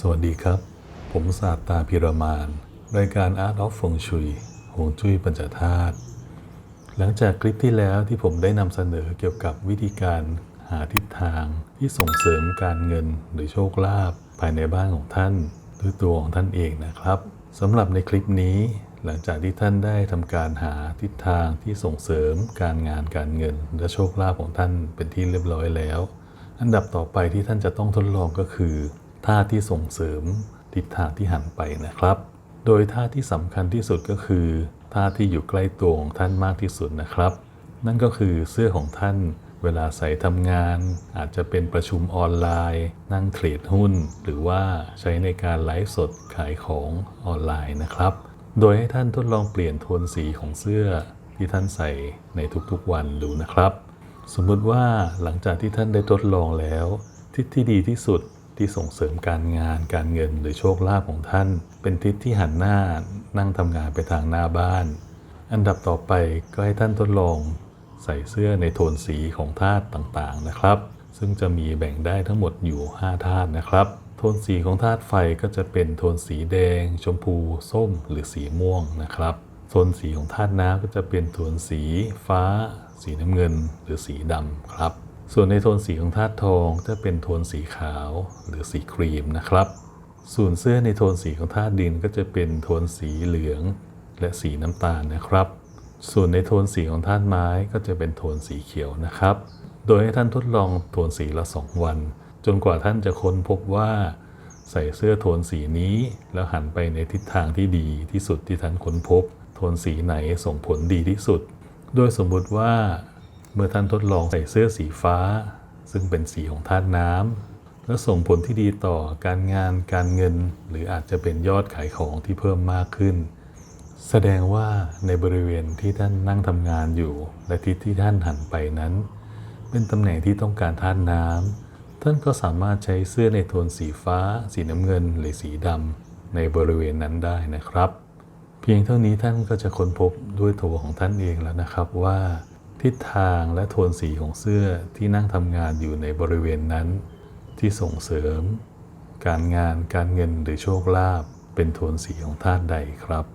สวัสดีครับ ผมศาสตาพิรมาน รายการ Art of ฟงชุยฮวงจุ้ยปัญจธาตุหลังจากคลิปที่แล้วที่ผมได้นำเสนอเกี่ยวกับวิธีการหาทิศทางที่ส่งเสริมการเงินหรือโชคลาภภายในบ้านของท่านด้วยตัวของท่านเองนะครับสำหรับในคลิปนี้ หลังจากที่ท่านได้ทำการหาทิศทางที่ส่งเสริมการงานการเงิน และโชคลาภของท่านเป็นที่เรียบร้อยแล้ว อันดับต่อไปที่ท่านจะต้องทดลองก็คือ ท่าที่ส่งเสริมทิศทางที่หันไปนะครับ โดยท่าที่สำคัญที่สุดก็คือท่าที่อยู่ใกล้ตัวของท่านมากที่สุดนะครับ นั่นก็คือเสื้อของท่านเวลาใส่ทำงาน อาจจะเป็นประชุมออนไลน์ นั่งเทรดหุ้น หรือว่าใช้ในการไลฟ์สดขายของออนไลน์นะครับ โดยให้ท่านทดลองเปลี่ยนโทนสีของเสื้อที่ท่านใส่ในทุกๆวันดูนะครับ สมมุติว่าหลังจากที่ท่านได้ทดลองแล้ว ทิศที่ดีที่สุด ที่ส่งเสริมการงานการเงินหรือโชคลาภของท่าน เป็นทิศที่หันหน้านั่งทำงานไปทางหน้าบ้าน อันดับต่อไปก็ให้ท่านทดลองใส่เสื้อในโทนสีของธาตุต่างๆนะครับ ซึ่งจะมีแบ่งได้ทั้งหมดอยู่ 5 ธาตุนะครับ โทนสีของธาตุไฟก็จะเป็นโทนสีแดง ชมพู ส้ม หรือสีม่วงนะครับ โทนสีของธาตุน้ำก็จะเป็นโทนสีฟ้า สีน้ำเงิน หรือสีดำครับ ส่วนในโทนสีของธาตุทองจะเป็นโทนสีขาวหรือสีครีมนะครับ ส่วนเสื้อในโทนสีของธาตุดินก็จะเป็นโทนสีเหลืองและสีน้ำตาลนะครับ ส่วนในโทนสีของธาตุไม้ก็จะเป็นโทนสีเขียวนะครับ โดยให้ท่านทดลองโทนสีละ 2 วัน จนกว่าท่านจะค้นพบว่า ใส่เสื้อโทนสีนี้แล้วหันไปในทิศทางที่ดีที่สุดที่ท่านค้นพบ โทนสีไหนส่งผลดีที่สุด โดยสมมุติว่า เมื่อท่านทดลองใส่เสื้อสีฟ้า ซึ่งเป็นสีของธาตุน้ำและส่งผลที่ดีต่อการงานการเงิน หรืออาจจะเป็นยอดขายของที่เพิ่มมากขึ้น แสดงว่าในบริเวณที่ท่านนั่งทำงานอยู่ และทิศที่ท่านหันไปนั้น เป็นตำแหน่งที่ต้องการธาตุน้ำท่านก็สามารถใช้เสื้อในโทนสีฟ้า สีน้ำเงิน หรือสีดำในบริเวณนั้นได้นะครับ เพียงเท่านี้ท่านก็จะค้นพบด้วยตัวของท่านเองแล้วนะครับว่า ทิศทางและโทนสีของเสื้อที่นั่งทำงานอยู่ในบริเวณนั้น ที่ส่งเสริม การงานการเงินหรือโชคลาภเป็นโทนสีของธาตุใดครับ